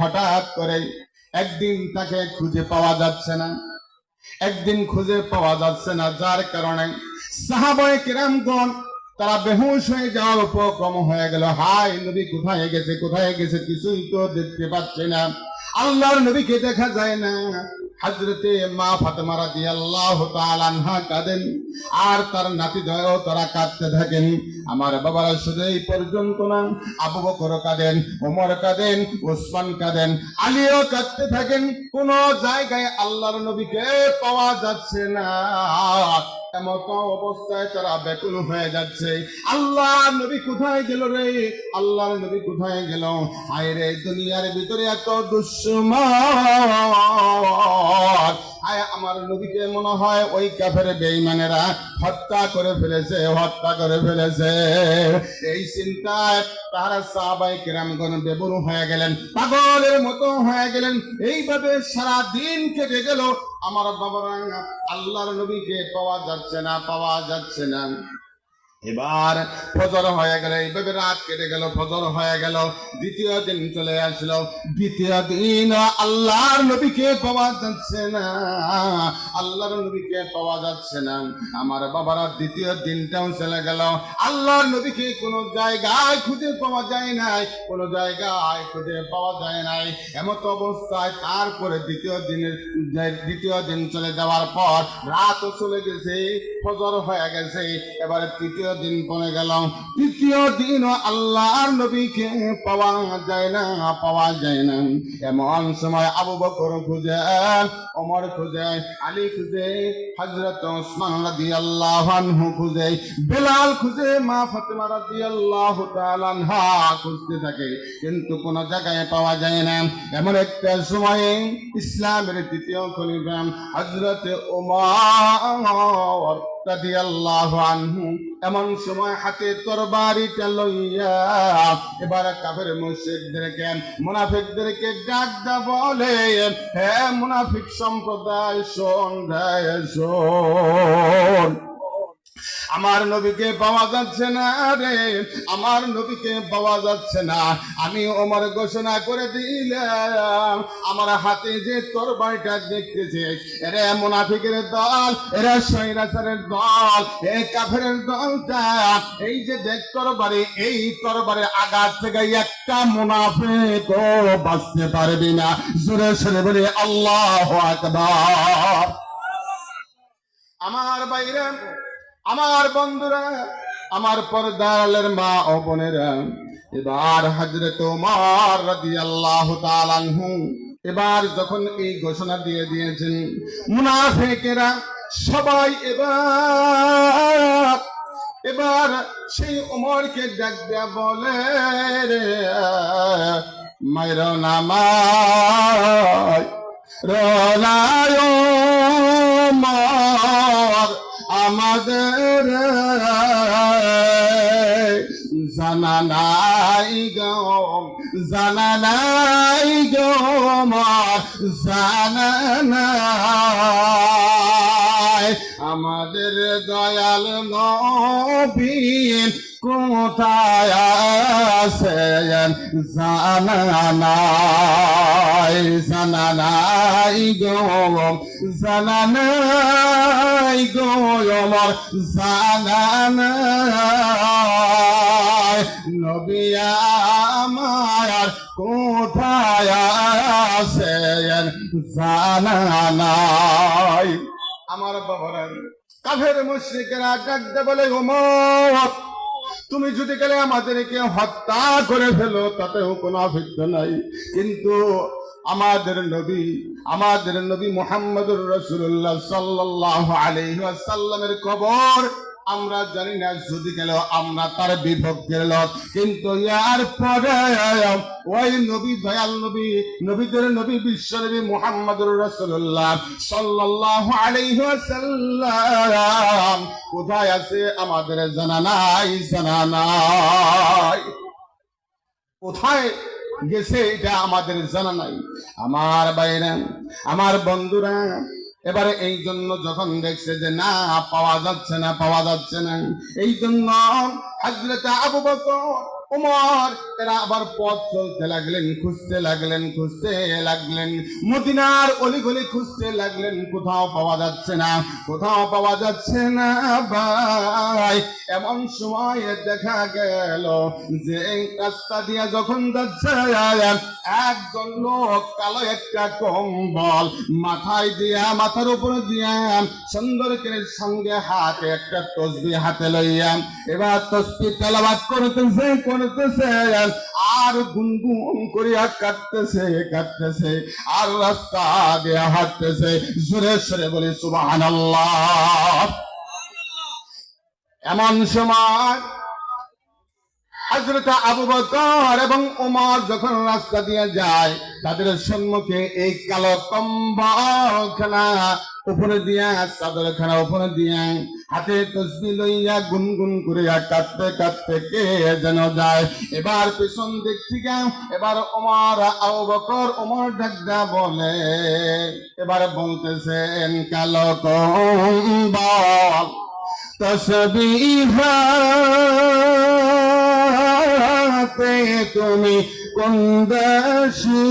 হঠাৎ করে একদিন তাকে খুঁজে পাওয়া যাচ্ছে না। একদিন খুঁজে পাওয়া যাচ্ছে না, যার কারণে সাহাবায়ে কিরামগণ তারা বেহুশ হয়ে যাওয়ার উপক্রম হয়ে গেল। হাই নবী কোথায় গেছে কোথায় গেছে কিছুই তো দেখতে পাচ্ছে না। আল্লাহর নবীকে দেখা যায় না। হজরতে মা ফাতেমা রাদিয়াল্লাহু তাআলা আনহা কাঁদেন, আর তার নাতিদ্বয় তারা কাঁদতে থাকেন। আমার বাবারা শুধু এই পর্যন্ত না, আবু বকর কাঁদেন ওমর কাঁদেন, ওসমান কাঁদেন, আলীও কাঁদতে থাকেন। কোন জায়গায় আল্লাহর নবীকে পাওয়া যাচ্ছে না। এমত অবস্থায় তারা বেকুল হয়ে যাচ্ছে। আল্লাহ নবী কোথায় গেল রে? আল্লাহর নবী কোথায় গেল? হায় রে দুনিয়ার ভিতরে এত আমার নবীকে মনে হয় ওই কাফের হত্যা করে ফেলেছে, হত্যা করে ফেলেছে। এই চিন্তায় তারা সাহাবাই কিরামগণ হয়ে গেলেন, পাগলের মতো হয়ে গেলেন। এইভাবে সারা দিন কেটে গেল। আমার বাবারা, আল্লাহর নবীকে পাওয়া যাচ্ছে না, পাওয়া যাচ্ছে না। এবার ফজর হয়ে গেল এইভাবে রাত কেটে গেল, ফজর হয়ে গেল। দ্বিতীয় দিন চলে আসলো। দ্বিতীয় দিন আল্লাহর নবীকে পাওয়া যাচ্ছে না। আল্লাহর নবীকে পাওয়া যাচ্ছে না। আমার বাবারা দ্বিতীয় দিনটাও চলে গেল। আল্লাহর নবীকে কোনো জায়গায় খুঁজে পাওয়া যায় নাই। কোনো জায়গায় খুঁজে পাওয়া যায় নাই। এমত অবস্থায় তারপরে দ্বিতীয় দিনের, দ্বিতীয় দিন চলে যাওয়ার পর রাতও চলে গেছে, ফজর হয়ে গেছে। এবারে তৃতীয় দিন পরে গেলাম। তৃতীয় দিন আল্লাহর নবীকে পাওয়া যায় না, পাওয়া যায় না। এমন সময় আবু বকর খুঁজে, ওমর খুঁজে, আলী খুঁজে, হযরত ওসমান রাদিয়াল্লাহু আনহু খুঁজে, বেলাল খুঁজে, মা ফাতেমা রাদিয়াল্লাহু তাআলা আনহা খুঁজতে থাকে। কিন্তু কোন জায়গায় পাওয়া যায় না। এমন একটা সময়ে ইসলামের দ্বিতীয় খলিফা রাদিয়াল্লাহু আনহু এমন সময় হাতে তরবারিটা লইয়া এবার কাফের মুশরিকদেরকে মুনাফিকদেরকে ডাক দা বলে, হে মুনাফিক সম্প্রদায়, শোন রে, শোন। আমার নবীকে পাওয়া যাচ্ছে না রে, আমার নবীকে পাওয়া যাচ্ছে না। আমি ওমর ঘোষণা করে দিলাম, আমার হাতে যে তোর বাড়িটা দেখতেছে, এরা মুনাফিকের দল, এরা সৈরাচারের দল, এ কাফের দলটা। এই যে দেখ তরবারি, এই তরবারের আঘাত থেকে একটা মুনাফিক বাঁচতে পারবি না। জোরে সরে বলে, আল্লাহ আকবার। আমার বাইরে আমার বন্ধুরা, আমার পর্দালের মা ও বোনেরা, এবার হজরত ওমর রাদিয়াল্লাহু তাআলা এবার যখন এই ঘোষণা দিয়ে দিয়েছেন, মুনাফেকেরা সবাই এবার এবার সেই ওমরকে ডাক বলে, রে মায়ের নামায় রনায় মর আমাদের জানা নাই গম জানা নাই গম জানা নাই। আমাদের দয়াল নবীন কোথায় আছেন জানা নাই জানা নাই গম জানা নাই গম জানা নাই নবী আমার কোথায় আছেন জানা নাই আমার বাবারা, কাফের মুশ্রিকেরা ডাকতে বলে, ওমর তুমি যদি গেলে আমাদেরকে হত্যা করে ফেলো, তাতেও কোনো অভিজ্ঞ নাই। কিন্তু আমাদের নবী আমাদের নবী মোহাম্মদুর রসুল্লাহ সাল্লাহ আলহি সাল্লামের কবর আমরা জানি না যদি গেল, আমরা তার বিভক্তের লোক কিন্তু ইয়ার পরে ওই নবী, দয়াল নবী, নবীদের নবী, বিশ্ব নবী মোহাম্মদুর রসুল্লাহ সাল্লাহ আলাইহি কোথায় আছে? আমাদের জানা নাই জানা নাই। কোথায় গেছে? এটা আমাদের জানা নাই। আমার বাইরে আমার বন্ধুরা এবারে এই জন্য যখন দেখছে যে না, পাওয়া যাচ্ছে না, পাওয়া যাচ্ছে না, এই জন্য হাজরত আবু বকর উমর, এরা আবার পথ চলতে লাগলেন, খুঁজতে লাগলেন খুঁজতে লাগলেন। মদিনার অলিগলি খুঁজতে লাগলেন, কোথাও পাওয়া যাচ্ছে না, কোথাও পাওয়া যাচ্ছে না ভাই। এমন সময় দেখা গেল যে রাস্তা দিয়ে যখন যাচ্ছে, একজন লোক কালো একটা কম্বল মাথায় দিয়া, মাথার উপরে দিয়া সুন্দর করে সঙ্গে হাতে একটা তসবি হাতে লইয়া, এবার তসবি তেলাবাদ করতেছে করতেছে আর গুনগুন করিয়া কাটতেছে কাটতেছে, আর রাস্তা দিয়ে হাঁটতেছে। জোরে সরে বলি সুবাহ এমন সময় হজরত আবু বকর এবং ওমর যখন রাস্তা দিয়ে যায়, তাদের সম্মুখে এই কালো কম্বলখানা উপরে দিয়া, চাদরখানা উপরে দিয়া হাতে তসবি লইয়া গুনগুন করিয়া কাটতে কাটতে কে যেন যায়। এবার পিছন দিক থেকে, এবার ওমর আবু বকর ওমর ডাকদা বলে, এবার বলতেছেন, কালো কম্বল তসবিহাতে তুমি কোন দেশি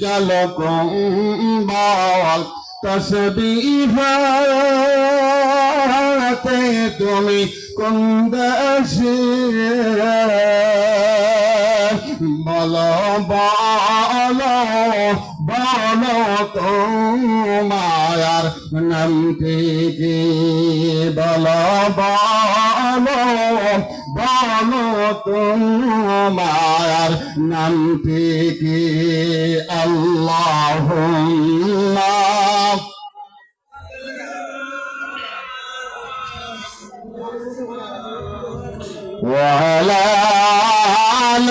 কালো কম্বল তসবিহাতে তুমি কোন দেশি? বলো বলো বলো তোমার নামটি কি? বলো বলো বলো তোমার নামটি কি আল্লাহ وعلى آل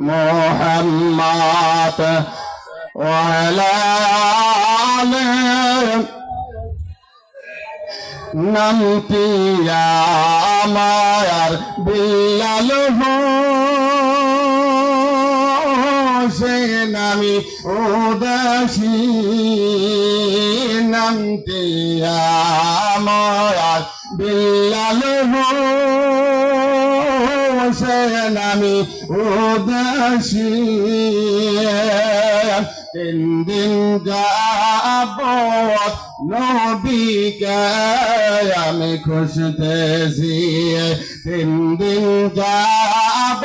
محمد وعلى آل নামটি আমার বিল্লাল হোসেন আমি উদাসী নামটি আমার বিল্লাল হোসেন আমি উদাসী তিন দিন যাব নবীকে আমি খুঁজতেছি তিন দিন যাব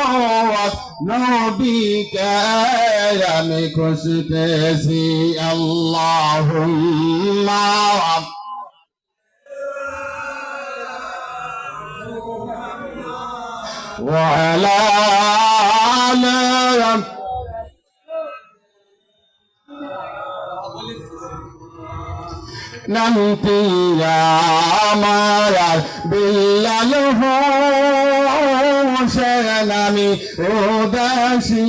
নবীকে আমি খুঁজতেছি আল্লাহ وعلى আমার বিল্লাল হোসেন আমি উদাসী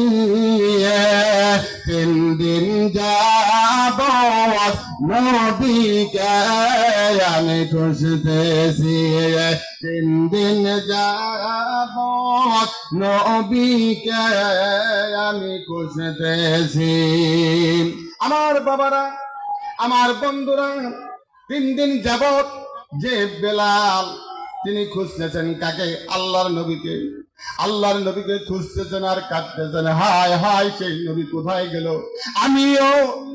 তিন দিন যাব নদীকে আমি খুঁজতেছি তিন দিন যাব নবীকে আমি খুঁজতেছি আমার বাবারা, আমার বন্ধুরা তিন দিন যাবত যে বেলাল, তিনি খুঁজতেছেন কাকে? আল্লাহর নবীকে। আল্লাহর নবীকে খুঁজতেছেন আর কাঁদতেছেন। হায় হায়, সেই নবী কোথায় গেল? আমিও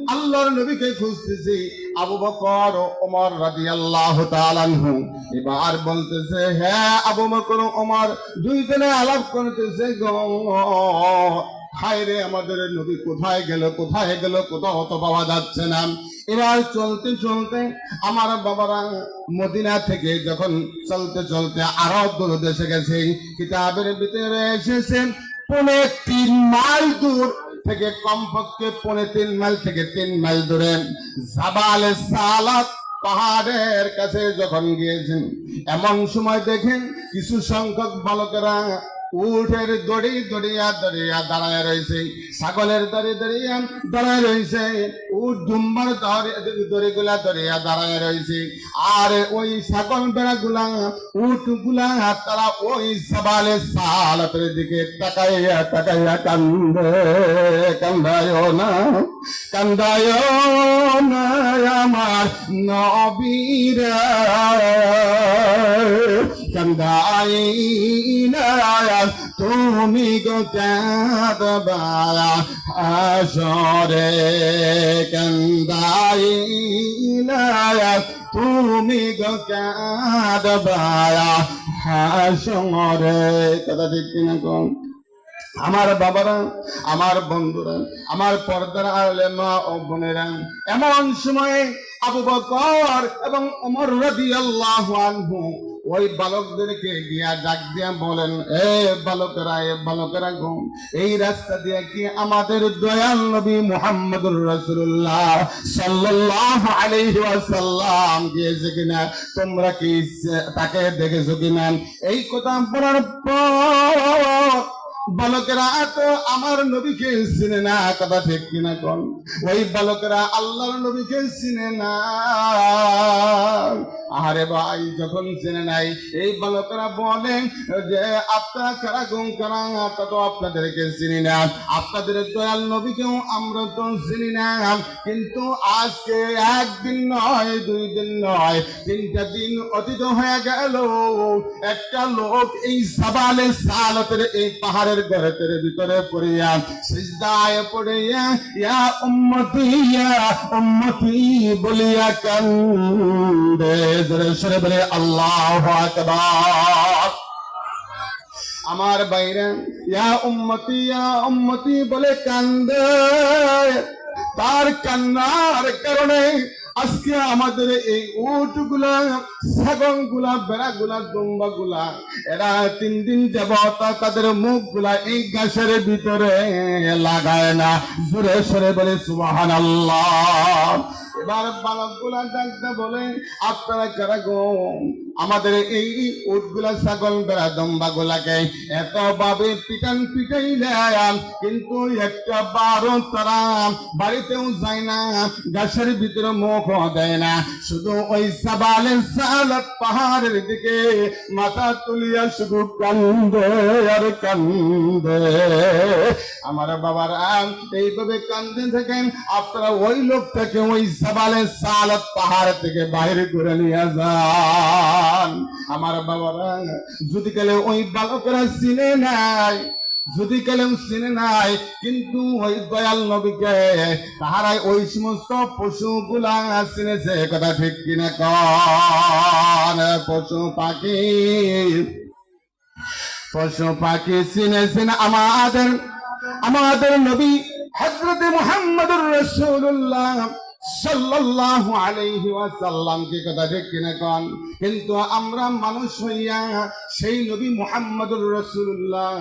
আল্লাহর নবীকে খুঁজতেছি। আবু বকর ও ওমর রাদিয়াল্লাহু তাআলা আনহু। এবার বলতেছে হ্যাঁ আবু বকর ওমর দুইজনে আলাপ করতেছে গো। হায় রে আমাদের নবী কোথায় গেল? কোথায় গেল? কোথাও তো পাওয়া যাচ্ছে না। এবার চলতে চলতে আমার বাবারা মদিনা থেকে যখন চলতে চলতে আরও দূর দেশে গেছে, কিতাবের ভিতরে এসেছেন, পৌনে তিন মাইল দূর থেকে কমপক্ষে পৌনে তিন মাইল থেকে তিন মাইল দূরে জাবালে সালাত পাহাড়ের কাছে যখন গিয়েছেন, এমন সময় দেখেন কিছু সংখ্যক বালকেরা উঠের দড়ি, দড়িয়া দড়িয়া দাঁড়ায় রয়েছে। ছাগলের দড়ি, দড়িয়া দাঁড়ায় রয়েছে। উঠ দড়ি গুলা দড়িয়া দাঁড়ায় রয়েছে। আর ওই ছাগল বেড়া গুলা উঠগুলা তারা ওই সবালে সালতের দিকে তাকাইয়া তাকাইয়া কান্দে। কান্দায় না কান্দায় না আমার নবীরা। কান্দাই না তুমি গো কাঁদবায়া আসরে কান্দাই না তুমি গো কাঁদবায়া হাসরে কথা ঠিক কিনা কোন আমার বাবারা, আমার বন্ধুরা, আমার পর্দার আলে মা ও বোনেরা, এমন সময়ে আবু বকর এবং ওমর রাদিয়াল্লাহু আনহু ওই বালকদেরকে গিয়া ডাক দিয়া বলেন, এ বালকেরা এ বালকেরা গো, এই রাস্তা দিয়ে কি আমাদের দয়াল নবী মুহাম্মদুর রাসূলুল্লাহ সাল্লাল্লাহু আলাইহি ওয়াসাল্লাম গিয়েছে কিনা? তোমরা কি তাকে দেখেছ কিনা? এই কথা বলার পর বালকেরা তো আমার নবীকে চিনে না, কথা ঠিক কিনা কোন? ওই বালকেরা আল্লাহর নবীকে চিনে না। আরে ভাই, যখন চিনে নাই, এই বালকেরা বলেন যে আপনারা কারা গুম কারা, তা তো আপনাদেরকে চিনি না। আপনাদের দয়াল নবীকেও আমরা তো চিনি না। কিন্তু আজকে একদিন নয়, দুই দিন নয়, তিনটা দিন অতীত হয়ে গেল। একটা লোক এই সাবালে সালতের এই পাহাড়ের গড়ের ভিতরে পড়িয়া সিজদায় পড়িয়া, ইয়া উম্মতি ইয়া উম্মতি বলিয়া কান্দে। জোরে বলে আল্লাহু আমার বাইরে, ইয়া উম্মতি ইয়া উম্মতি, বলে কান্দে। তার কান্নার কারণে আজকে আমাদের এই উটগুলা ছাগলগুলা বেড়া গুলা দুম্বা গুলা এরা তিন দিন যাবত তাদের মুখগুলা এই গাছের ভিতরে লাগায় না। জোরে সরে বলে সুবাহান এবার বালকগুলা ডাকতে বলে আপনারা কারা গো, আমাদের এই উটগুলা ছাগল বেড়া দম্বা গুলাকে এত ভাবে পিটান পিটাই দেয় কিন্তু একটা বারো তারা বাড়িতেও যায় না, গাছের ভিতরে মুখ দেয় না। শুধু ওই সাবালে সালাত পাহাড়ের দিকে মাথা তুলিয়া শুধু কান্দে আর কান্দে। আমার বাবারা, এইভাবে কান্দে থাকেন, আপনারা ওই লোকটাকে ওই সাবালে সালাত পাহাড় থেকে বাইরে করে নিয়ে যান। আমার বাবারা, যদি কালে ওই বালকরা চিনে নাই, যদি কেলেম চিনে নাই, কিন্তু ওই দয়াল নবীকে তাহারাই ওই সমস্ত পশুগুলা চিনেছে কথা ঠিক কিনা কন? পশু পাখি পশু পাখি চিনেছেন আমাদের আমাদের নবী হজরত মুহাম্মদুর রাসূলুল্লাহ। সাল্লাল্লাহু আলাইহি ওয়াসাল্লাম, কি কথা ঠিক কিনা কন? কিন্তু আমরা মানুষ হইয়া সেই নবী মুহাম্মদুর রাসূলুল্লাহ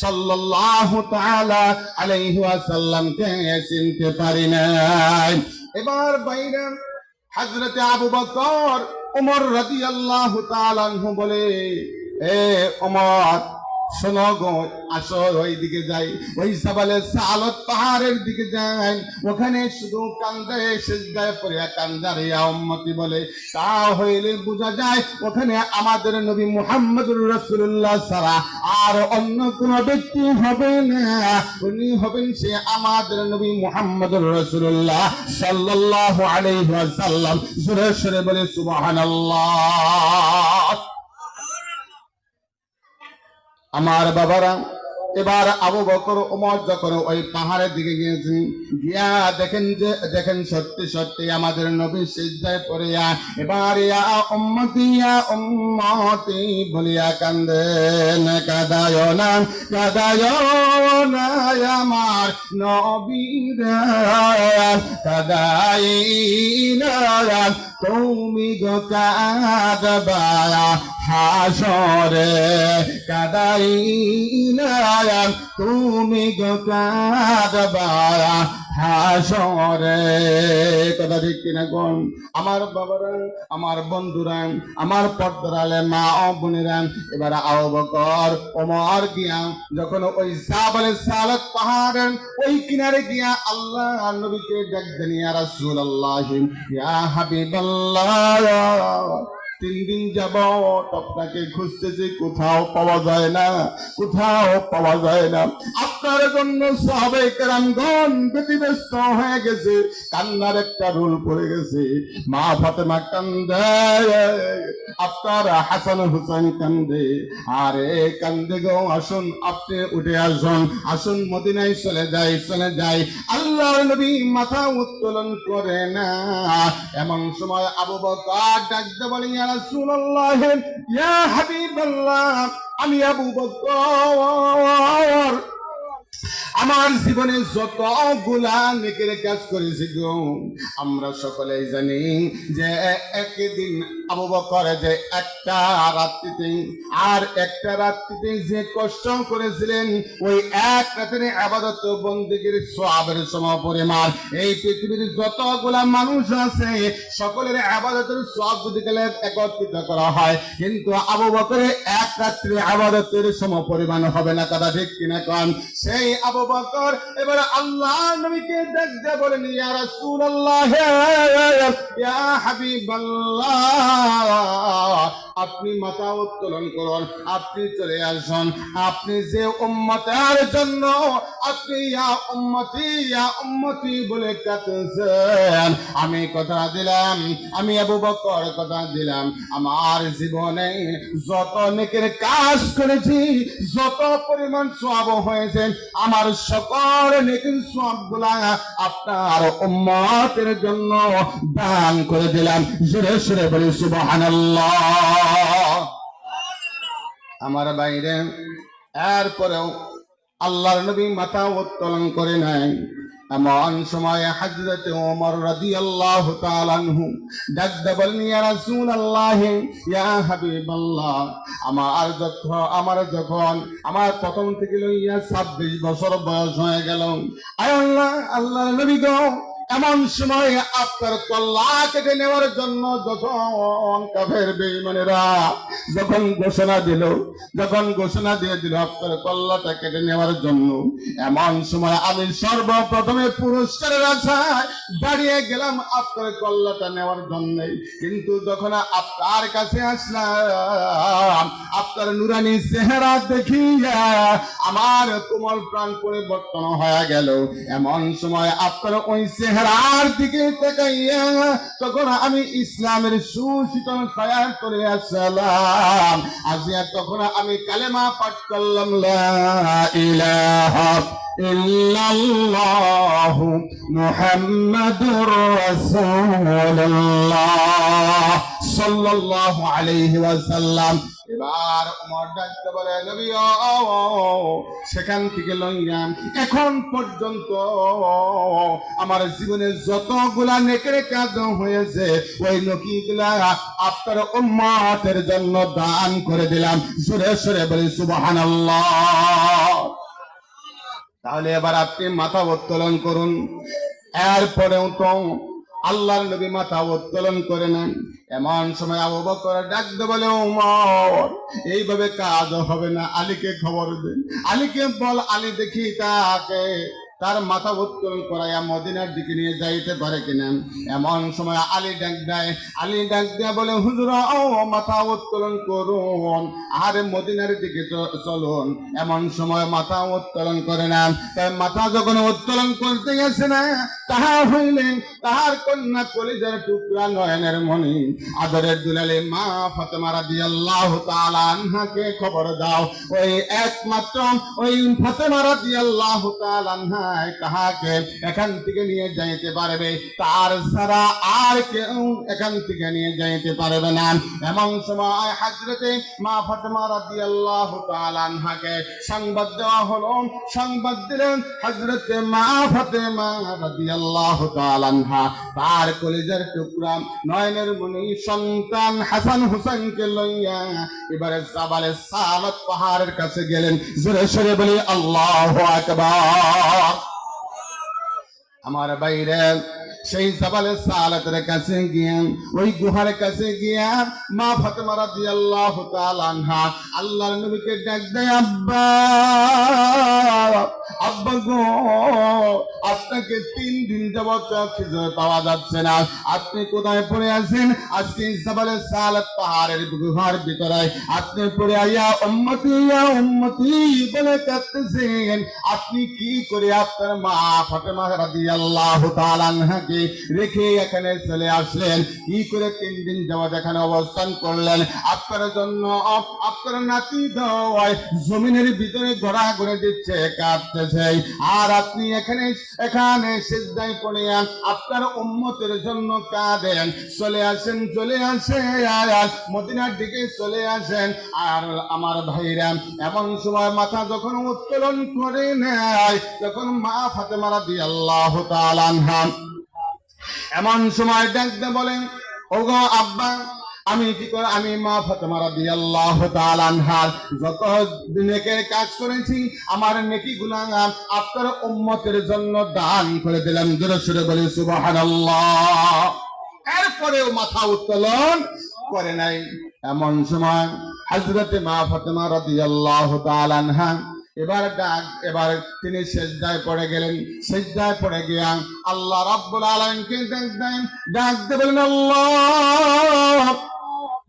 সাল্লাল্লাহু তাআলা আলাইহি ওয়াসাল্লামকে চিনতে পারি নাই। এবার বাইরে হযরতে আবু বকর ওমর রাদিয়াল্লাহু তাআলা বলে, এ ওমর শোনো গো, আসো ওই দিকে যাই। ওই সালত পাহাড়ের দিকে ওখানে শুধু কান্দে পড়িয়া কান্দারে বলে। তা হইলে বোঝা যায়, ওখানে আমাদের নবী মুহাম্মদুর রাসূলুল্লাহ ছাড়া আর অন্য কোন ব্যক্তি হবে না। উনি হবেন সে আমাদের নবী মুহাম্মদুর রাসূলুল্লাহ সাল্লাল্লাহু আলাইহি ওয়াসাল্লাম। সুরে সুরে বলে, সুবহানাল্লাহ। আমার বাবারা এবার আবু বকর ওমর যখন ওই পাহাড়ের দিকে গিয়েছেন গিয়া দেখেন যে, দেখেন সত্যি সত্যি আমাদের নবী সিজদায় পড়িয়া, এবার ইয়া উম্মতি বলিয়া কান্দেন, কাদায় না কাদায় না আমার নবীরা কাদাই না তুমি গো কাদবায়া হাসরে কাদাই না তুমি ঠিক কিনা কোন? আমার বাবারা, আমার বন্ধুরা, আমার পর্দারালে মা ও বোনেরা, এবার ওমর গিয়া যখন ওই সাবালে সালত ওই কিনারে গিয়া আল্লাহ নবীকে ডাক দেন, ইয়া রাসূলুল্লাহ, ইয়া হাবিবাল্লাহ। তিন দিন যাব আপনাকে খুঁজতেছি কোথাও পাওয়া যায় না, কোথাও পাওয়া যায় না। আপনার জন্য সাহাবে কেরামগণ ব্যতিব্যস্ত হয়ে গেছে, কান্নার একটা রোল পড়ে গেছে। মা ফাতেমা কান্দে, আপনার হাসান হুসেন কান্দে। আরে কান্দে গো, আসুন আপনি উঠে আসুন আসুন মদিনায় চলে যাই চলে যাই। আল্লাহর নবী মাথা উত্তোলন করে না। এমন সময় আবু বকর ডাকতে বলি ইয়া রাসূলুল্লাহ ইয়া হাবিবাল্লাহ আমি আবু বকর আমার জীবনে যতগুলা নেকের কাজ করেছি গো, আমরা সকলেই জানি যে একদিন আবু বকর যে একটা রাত্রিতে আর একটা রাত্রিতে যে কষ্ট করেছিলেন, ওই এক রাতের আবাদত বন্দীগীর সবের সম পরিমাণ। এই পৃথিবীর যতগুলা মানুষ আছে, সকলের আবাদতের সব যদি গেলে একত্রিত করা হয়, কিন্তু আবু বকরের এক রাত্রি আবাদতের সম পরিমাণ হবে না, কথা ঠিক কিনা কন? সেই আবু বকর এবার আল্লাহ নবীকে দেখতে বলেন ইয়া রাসূলুল্লাহ, ইয়া হাবিবাল্লাহ, আপনি মাথা উত্তোলন করুন, আপনি চলে আসুন, আপনি যে উম্মতের জন্য, আপনি ইয়া উম্মতি ইয়া উম্মতি বলে কাঁদছেন আমি কথা দিলাম, আমি আবু বকর কথা দিলাম, আমার জীবনে যত নেকের কাজ করেছি, যত পরিমাণ সব হয়েছে, আমার সকল নেকির সবগুলা আপনার উম্মতের জন্য দান করে দিলাম। সুরে সুরে বলি, সুবহানাল্লাহ। আমার বাইরে এরপরেও আল্লাহর নবী মাথা উত্তোলন করে নাই। এমন সময় হজরত ওমর রাদিয়াল্লাহু তাআলা আনহু ডাক বলেন ইয়া রাসূলুল্লাহ ইয়া হাবিবাল্লাহ আমার যখন আমার যখন আমার প্রথম থেকে লইয়া 26 বছর বয়স হয়ে গেল। আয় আল্লাহ, আল্লাহর নবী গো। এমন সময় আপনার কল্লা কেটে নেওয়ার জন্য যখন কাফের বেঈমানেরা যখন ঘোষণা দিল, যখন ঘোষণা দিয়ে দিল আপনার কল্লাটা কেটে নেওয়ার জন্য, এমন সময় আমি সর্বপ্রথমে পুরস্কারের আশায় দাঁড়িয়ে গেলাম আপনার কল্লাটা নেওয়ার জন্য। কিন্তু যখন আপনার কাছে আসলাম, আপনার নুরানি চেহারা দেখিয়া আমার কোমল প্রাণ পরিবর্তন হয়ে গেল। এমন সময় আপনার ওই চেহারার দিকে তাকাইয়া তখন আমি ইসলামের সুশীতল ছায়া করে আসলাম। তখন আমি কালেমা পাঠ করলাম, লা ইলাহা ওয়াসাল্লাম। এবার উমর ডাকতে বলে সেখান থেকে লইলাম। এখন পর্যন্ত আমার জীবনে যতগুলা নেকের কাজ হয়েছে, ওই নকিগুলা আপনার উম্মতের জন্য দান করে দিলাম। সুরে সুরে বলি, সুবহানাল্লাহ। তাহলে এবার আপনি মাথা উত্তোলন করুন। এরপরেও তো আল্লাহর নবী মাথা উত্তোলন করে নেন। এমন সময় আবু বকর ডাকতে বলে, উমর, এইভাবে কাজ হবে না। আলীকে খবর দেন আলীকে বল, আলী দেখি তাকে। তার মাথা উত্তোলন করাইয়া মদিনার দিকে নিয়ে যাইতে পারে কিনা। এমন সময় আলী ডাক দেয়, আলী ডাক দেয়া বলে, হুজুর মাথা উত্তোলন করুন, আর মদিনার দিকে চলুন। এমন সময় মাথা উত্তোলন করে না। তাই মাথা যখন উত্তোলন করতে গেছে না, তাহা হইলেন তাহার কন্যা কলিজার টুকরা নয়নের মণি। আদরের দুলালে মা ফাতেমা রাদিয়াল্লাহু তাআলা আনহাকে খবর দাও। ওই একমাত্র ওই ফাতেমা রাদিয়াল্লাহু তাআলা এখান থেকে নিয়ে যাইতে পারবে। তার ছাড়া আর কেউ এখান থেকে নিয়ে যাইতে পারবে না। এমন সময় হাজরতে মা সংবাদ দেওয়া সংবাদ দিলেন মা তার টুকরা, নয়নের মনি সন্তান হাসান হুসেনকে লইয়া এবারে জাবালে সালাত পাহাড়ের কাছে গেলেন। জোরে সরে বলি, আল্লাহু আকবার। আমার বাইরে সেই সাবালের সালাতের কাছে গিয়ে, ওই গুহার কাছে গিয়া মা ফাতেমা রাদিয়াল্লাহু তাআলা আনহা আল্লাহর নবীকে ডাক দেয়, আব্বা আব্বা গো, আপনাকে তিন দিন যাবত খুঁজে পাওয়া যাচ্ছে না। আপনি কোথায় পড়ে আছেন? আজকে সাবালের সালাত পাহাড়ের গুহার ভিতরে। আপনি পড়ে আইয়া উম্মতি, ইয়া উম্মতি বলে কাঁদতেছেন। আপনি কি করে আপনার মা ফাতেমা রাদিয়াল্লাহু তাআলা আনহাকে রেখে এখানে চলে আসলেন। কি করে তিন দিন যাবত এখানে অবস্থান করলেন? আপনার জন্য আপনার নাতি দেওয়ায় জমিনের ভিতরে ঘোরা ঘুরে দিচ্ছে, কাঁদতেছে। আর আপনি এখানে এখানে সিজদায় পড়ে আপনার উম্মতের জন্য কাঁদেন। চলে আসেন চলে আসেন আর মদিনার দিকে চলে আসেন। আর আমার ভাইরা, এমন সময় মাথা যখন উত্তোলন করে নেয়, তখন মা ফাতেমা রাদিয়াল্লাহু তাআলা আনহা এমন সময় ডাকতে বলেন, ওগো আব্বা, আমি কি করে, আমি মা ফাতেমা রাদিয়াল্লাহু তাআলা আনহার যত নেকের কাজ করেছি, আমার নেকি গুনাহ আপনার উম্মতের জন্য দান করে দিলাম। জোরে সুরে বলি, সুবহানাল্লাহ। এরপরেও মাথা উত্তোলন করে নাই। এমন সময় হযরতে মা ফাতেমা রাদিয়াল্লাহু তাআলা আনহা এবার ডাক এবার তিনি সেজদায় পড়ে গেলেন। সেজদায় পড়ে গিয়া আল্লাহ রাব্বুল আলমকে দেন? ডাক দেবেন আল্লাহ!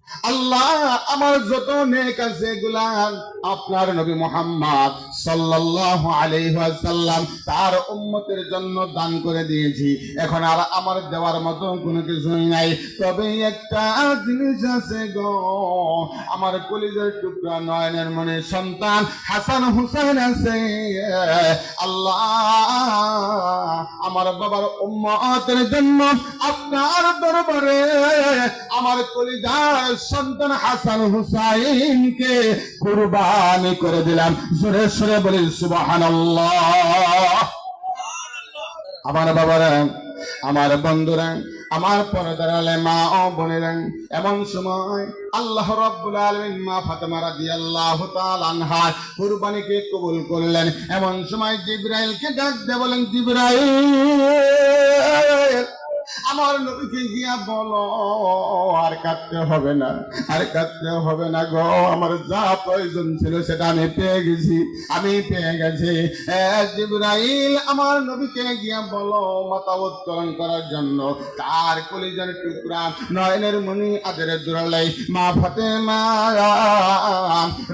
আল্লাহ আমার যত নেক আছে এগুলা আপনার নবী মোহাম্মদ সাল্লাল্লাহু আলাইহি ওয়াসাল্লাম তার উম্মতের জন্য দান করে দিয়েছি। এখন আর আমার দেওয়ার মতো কোনো কিছুই নাই। তবে একটা জিনিস আছে গো, আমার কলিজার টুকরা নয়নের মনে সন্তান হাসান হুসেন আছে। আল্লাহ আমার বাবার উম্মতের জন্য আপনার দরবারে আমার কলিজার সন্তান হাসান হুসাইনকে করে দিলাম। জোরে সরে বলি আমার বাবারা, আমার বন্ধুরা, আমার পরদার আলে মা ও বোনেরা, এমন সময় আল্লাহ রাব্বুল আলামিন মা ফাতেমা আনহা কুরবানিকে কবুল করলেন। এমন সময় জিবরাইলকে ডাক দিয়ে বলেন, জিবরাইল! আমার নবীকে গিয়া বলো, আর কাঁদতে হবে না, আর কাঁদতে হবে না গো। আমার যা প্রয়োজন ছিল সেটা আমি পেয়ে গেছি, আমি পেয়ে গেছি। জিবরাইল আমার নবীকে গিয়া বলো, মাথা উত্তোলন করার জন্য। তার কলিজার টুকরা নয়নের মনি আদের দুরালাই মা ফাতেমা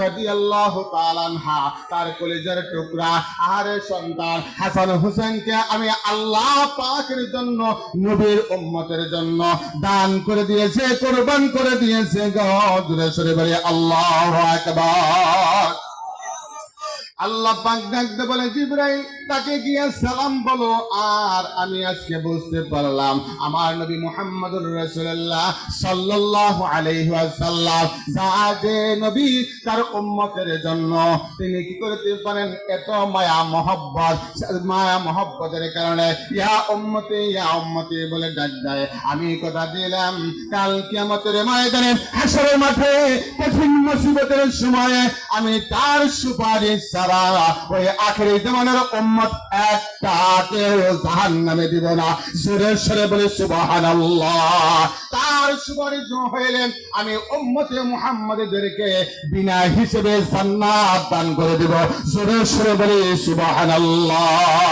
রাদিয়াল্লাহু তাআলা আনহা। তার কলিজার টুকরা আর সন্তান হাসান হোসেনকে আমি আল্লাহ পাকের জন্য নবীর উম্মতের জন্য দান করে দিয়েছে কোরবান করে দিয়েছে। গজরে বলে আল্লাহ আকবার। আল্লাহ পাক ডাকতে বলে, জিব্রাইল, তাকে গিয়া সালাম বলো, আর আমি আজকে বুঝতে পারলাম, আমার নবী যে নবী তার উম্মতের জন্য তিনি কি করতে পারেন? এত মায়া মহব্বত, মায়া মহব্বতের কারণে ইয়া উম্মতি ইয়া উম্মতি বলে ডাক দেয়। আমি কথা দিলাম, কাল কিয়ামতের ময়দানে হাসরের মাঠে কঠিন মুসিবতের সময়ে আমি তার সুপারিশ ছাড়া ওই আখেরি জীবনের উম্মত একটা কেউ জাহান নামে দিব না। জোরে সরে বলে সুবাহান তার সুপারিশ হইলেন, আমি উম্মতে মুহাম্মাদদেরকে বিনা হিসেবে জান্নাত দান করে দিব। জোরে সরে বলে, সুবহানাল্লাহ।